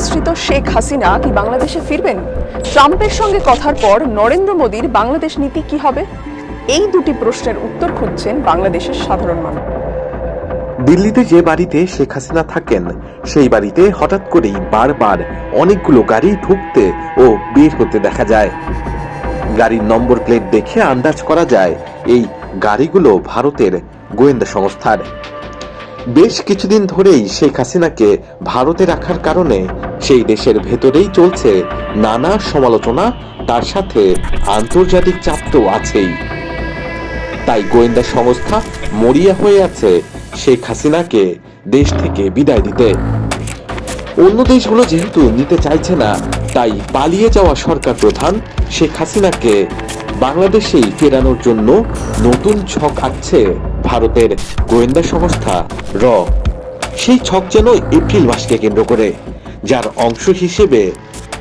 আশ্রিত শেখ হাসিনা কি বাংলাদেশে ফিরবেন? ট্রাম্পের সঙ্গে কথার পর নরেন্দ্র মোদীর বাংলাদেশ নীতি কি হবে? এই দুটি প্রশ্নের উত্তর খুঁজছেন বাংলাদেশের সাধারণ মানুষ। দিল্লিতে যে বাড়িতে শেখ হাসিনা থাকেন, সেই বাড়িতে হঠাৎ করেই বারবার অনেকগুলো গাড়ি ঢুকতে ও বের হতে দেখা যায়। গাড়ির নম্বর প্লেট দেখে আন্দাজ করা যায়, এই গাড়িগুলো ভারতের গোয়েন্দা সংস্থার। বেশ কিছুদিন ধরেই শেখ হাসিনাকে ভারতে রাখার কারণে সেই দেশের ভেতরেই চলছে নানা সমালোচনা, তার সাথে আন্তর্জাতিক চাপ তো আছেই। তাই গোয়েন্দা সংস্থা মরিয়া হয়ে আছে শেখ হাসিনাকে দেশ থেকে বিদায় দিতে। অন্য দেশগুলো যেহেতু নিতে চাইছে না, তাই পালিয়ে যাওয়া সরকার প্রধান শেখ হাসিনাকে বাংলাদেশেই ফেরানোর জন্য নতুন ছক আঁকছে ভারতের গোয়েন্দা সংস্থা র। সেই ছক যেন এপ্রিল মাসকে কেন্দ্র করে। যার অংশ হিসেবে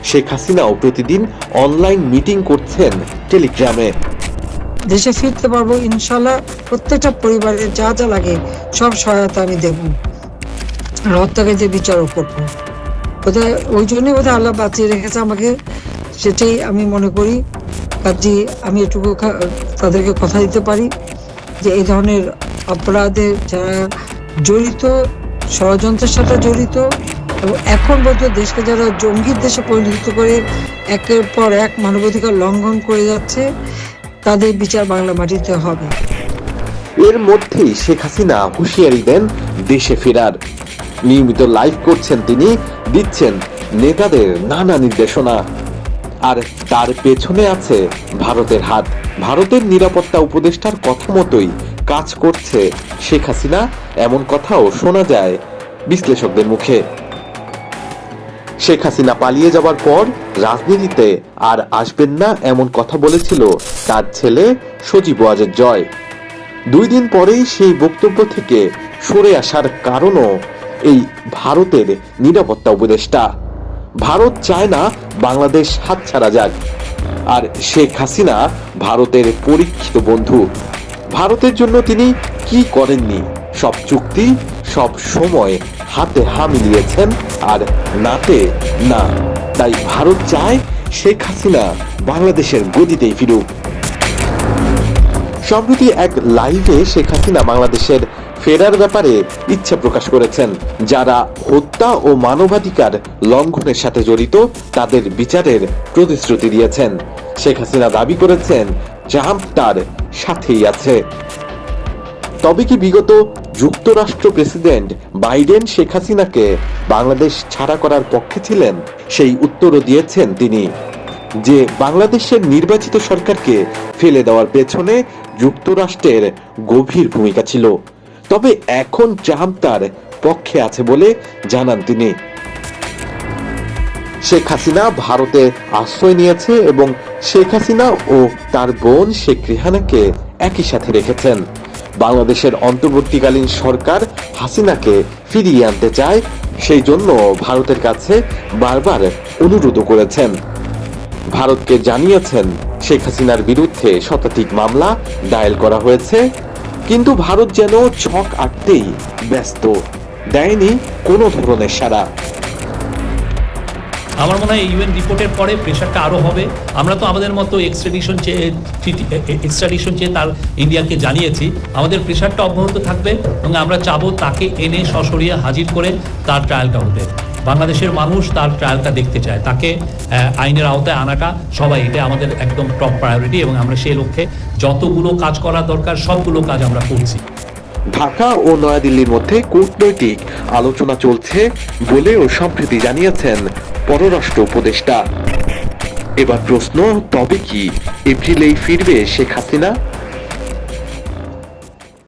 শেখ হাসিনাও প্রতিদিন অনলাইন মিটিং করছেন টেলিগ্রামে। দেশে ফিরতে পারব, ইনশাল্লাহ প্রত্যেকটা পরিবারের যা যা লাগে সব সহায়তা আমি দেব। রত্তাকে যে বিচারও করব। বোধহয় ওই জন্যই বোধহয় আল্লাহ বাঁচিয়ে রেখেছে আমাকে। সেটাই আমি মনে করি। কাজে, আমি এটুকু তাদেরকে কথা দিতে পারি যে এই ধরনের অপরাধে যারা জড়িত, ষড়যন্ত্রের সাথে জড়িত এবং এখন পর্যন্ত দেশকে যারা জঙ্গির দেশে পরিণত করে একের পর এক মানবাধিকার লঙ্ঘন করে যাচ্ছে, তাদের বিচার বাংলা মাটিতে হবে। এর মধ্যেই শেখ হাসিনা হুঁশিয়ারি দেন দেশে ফেরার। নিয়মিত লাইভ করছেন তিনি, দিচ্ছেন নেতাদের নানা নির্দেশনা। আর তার পেছনে আছে ভারতের হাত। ভারতের নিরাপত্তা উপদেষ্টার কথা মতোই কাজ করছে শেখ হাসিনা। এমন কথাও শোনা যায় বিশ্লেষকদের মুখে। শেখ হাসিনা পালিয়ে যাওয়ার পর রাজনীতিতে আর আসবেন না এমন কথা বলেছিল তার ছেলে সজীব ওয়াজের জয়। দুই দিন পরেই সেই বক্তব্য থেকে সরে আসার কারণও এই ভারতের নিরাপত্তা উপদেষ্টা। ভারত চায় না বাংলাদেশ হাতছাড়া যাক। আর শেখ হাসিনা ভারতের পরীক্ষিত বন্ধু। ভারতের জন্য তিনি কি করেননি? সব চুক্তি, সব সময় হাতে হা মিলিয়েছেন আর নাতে না। তাই ভারত চায় শেখ হাসিনা বাংলাদেশের গদিতেই ফিরুক। সম্প্রতি এক লাইভে শেখ হাসিনা বাংলাদেশের ফেরার ব্যাপারে ইচ্ছা প্রকাশ করেছেন। যারা হত্যা ও মানবাধিকার লঙ্ঘনের সাথে জড়িত, তাদের বিচারের প্রতিশ্রুতি দিয়েছেন। শেখ হাসিনা দাবি করেছেন ট্রাম্প তার সাথেই আছে। তবে কি বিগত যুক্তরাষ্ট্র প্রেসিডেন্ট বাইডেন শেখ হাসিনাকে বাংলাদেশ ছাড়া করার পক্ষে ছিলেন, সেই উত্তরও দিয়েছেন তিনি যে বাংলাদেশের নির্বাচিত সরকারকে ফেলে দেওয়ার পেছনে যুক্তরাষ্ট্রের গভীর ভূমিকা ছিল। তবে এখন ট্রাম্প তার পক্ষে আছে বলে জানান তিনি। শেখ হাসিনা ভারতে আশ্রয় নিয়েছে এবং শেখ হাসিনা ও তার বোন শেখ রেহানাকে একই সাথে রেখেছেন। বাংলাদেশের অন্তর্বর্তীকালীন সরকার হাসিনাকে ফিরিয়ে আনতে চায়, সেই জন্য ভারতের কাছে বারবার অনুরোধ করেছেন। ভারতকে জানিয়েছেন, শেখ হাসিনার বিরুদ্ধে শতাধিক মামলা দায়ের করা হয়েছে, কিন্তু ভারত যেন ছক আঁকতেই ব্যস্ত, দেয়নি কোনো ধরনের সাড়া। আমার মনে হয় ইউএন রিপোর্টের পরে প্রেশারটা আরও হবে। আমরা তো আমাদের মতো এক্সট্রাডিশন চেয়ে এক্সট্রাডিশন চেয়ে তার ইন্ডিয়াকে জানিয়েছি। আমাদের প্রেশারটা অব্যাহত থাকবে এবং আমরা চাবো তাকে এনে সশরীরে হাজির করে তার ট্রায়ালটা হতে। বাংলাদেশের মানুষ তার ট্রায়ালটা দেখতে চায়। তাকে আইনের আওতায় আনাটা সবাই, এটা আমাদের একদম টপ প্রায়োরিটি এবং আমরা সেই লক্ষ্যে যতগুলো কাজ করা দরকার, সবগুলো কাজ আমরা করছি। ঢাকা ও নয়াদিল্লির মধ্যে কূটনৈতিক আলোচনা চলছে বলেও সম্প্রতি জানিয়েছেন পররাষ্ট্র উপদেষ্টা। এবার প্রশ্ন তবে কি এপ্রিলেই ফিরবে শেখ হাসিনা?